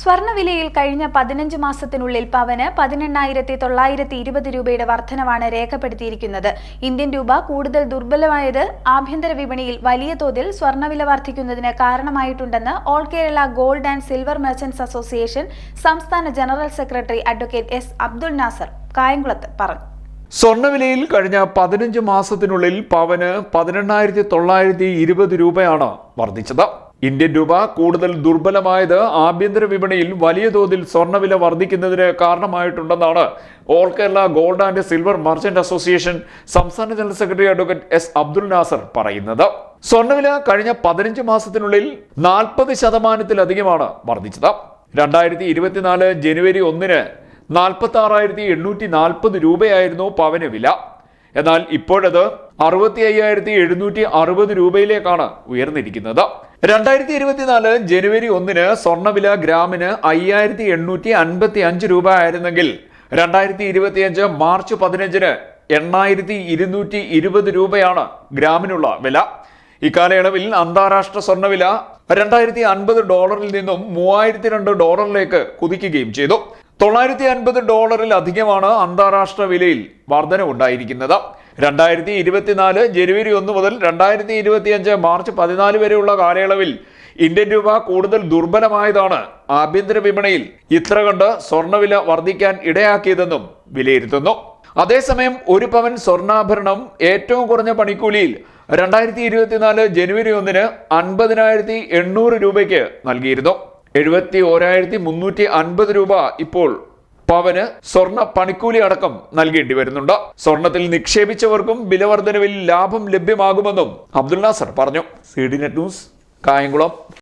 സ്വർണവിലയിൽ കഴിഞ്ഞ പതിനഞ്ച് മാസത്തിനുള്ളിൽ പവന് പതിനെണ്ണായിരത്തി തൊള്ളായിരത്തി ഇരുപത് രൂപയുടെ വർധനവാണ് രേഖപ്പെടുത്തിയിരിക്കുന്നത്. ഇന്ത്യൻ രൂപ കൂടുതൽ ദുർബലമായത് ആഭ്യന്തര വിപണിയിൽ വലിയ തോതിൽ സ്വർണവില വർദ്ധിക്കുന്നതിന് കാരണമായിട്ടുണ്ടെന്ന് all Kerala gold and silver merchants association സംസ്ഥാന general secretary advocate S Abdul Nasar കായംകുളത്ത് പറഞ്ഞു. സ്വർണവിലയിൽ കഴിഞ്ഞ പതിനഞ്ച് മാസത്തിനുള്ളിൽ പവന് പതിനെണ്ണായിരത്തി തൊള്ളായിരത്തി ഇരുപത് രൂപയാണ് വർദ്ധിച്ചത്. ഇന്ത്യൻ രൂപ കൂടുതൽ ദുർബലമായത് ആഭ്യന്തര വിപണിയിൽ വലിയ തോതിൽ സ്വർണവില വർദ്ധിക്കുന്നതിന് കാരണമായിട്ടുണ്ടെന്നാണ് all Kerala gold and silver merchant association സംസ്ഥാന general secretary advocate S Abdul Nasar പറയുന്നത്. സ്വർണവില കഴിഞ്ഞ പതിനഞ്ച് മാസത്തിനുള്ളിൽ നാൽപ്പത് ശതമാനത്തിലധികമാണ് വർദ്ധിച്ചത്. രണ്ടായിരത്തി ഇരുപത്തിനാല് ജനുവരി ഒന്നിന് നാൽപ്പത്തി ആറായിരത്തി എണ്ണൂറ്റി നാൽപ്പത് രൂപയായിരുന്നു പവന് വില. എന്നാൽ ഇപ്പോഴത് അറുപത്തി അയ്യായിരത്തി എഴുന്നൂറ്റി അറുപത് രൂപയിലേക്കാണ് ഉയർന്നിരിക്കുന്നത്. രണ്ടായിരത്തി ഇരുപത്തിനാല് ജനുവരി ഒന്നിന് സ്വർണവില ഗ്രാമിന് അയ്യായിരത്തി എണ്ണൂറ്റി അൻപത്തി അഞ്ച് രൂപ ആയിരുന്നെങ്കിൽ രണ്ടായിരത്തി ഇരുപത്തിയഞ്ച് മാർച്ച് പതിനഞ്ചിന് എണ്ണായിരത്തി ഇരുന്നൂറ്റി ഇരുപത് രൂപയാണ് ഗ്രാമിനുള്ള വില. ഇക്കാലയളവിൽ അന്താരാഷ്ട്ര സ്വർണവില രണ്ടായിരത്തി അൻപത് ഡോളറിൽ നിന്നും മൂവായിരത്തി രണ്ട് ഡോളറിലേക്ക് കുതിക്കുകയും ചെയ്തു. തൊള്ളായിരത്തി അൻപത് ഡോളറിൽ അധികമാണ് അന്താരാഷ്ട്ര വിലയിൽ വർധനവുണ്ടായിരിക്കുന്നത് രണ്ടായിരത്തി ഇരുപത്തിനാല് ജനുവരി ഒന്ന് മുതൽ രണ്ടായിരത്തി ഇരുപത്തിയഞ്ച് മാർച്ച് പതിനാല് വരെയുള്ള കാലയളവിൽ ഇന്ത്യൻ രൂപ കൂടുതൽ ദുർബലമായതാണ് ആഭ്യന്തര വിപണിയിൽ ഇത്ര കണ്ട് സ്വർണവില വർദ്ധിക്കാൻ ഇടയാക്കിയതെന്നും വിലയിരുത്തുന്നു. അതേസമയം ഒരു പവൻ സ്വർണാഭരണം ഏറ്റവും കുറഞ്ഞ പണിക്കൂലിയിൽ രണ്ടായിരത്തി ഇരുപത്തിനാല് ജനുവരി ഒന്നിന് അൻപതിനായിരത്തി എണ്ണൂറ് രൂപയ്ക്ക് നൽകിയിരുന്നു. എഴുപത്തി ഓരായിരത്തി മുന്നൂറ്റി അൻപത് രൂപ ഇപ്പോൾ പവന് സ്വർണ പണിക്കൂലി അടക്കം നൽകേണ്ടി വരുന്നുണ്ട്. സ്വർണത്തിൽ നിക്ഷേപിച്ചവർക്കും വിലവർദ്ധനവിൽ ലാഭം ലഭ്യമാകുമെന്നും അബ്ദുൽ നാസർ പറഞ്ഞു. C D net news Kayamkulam.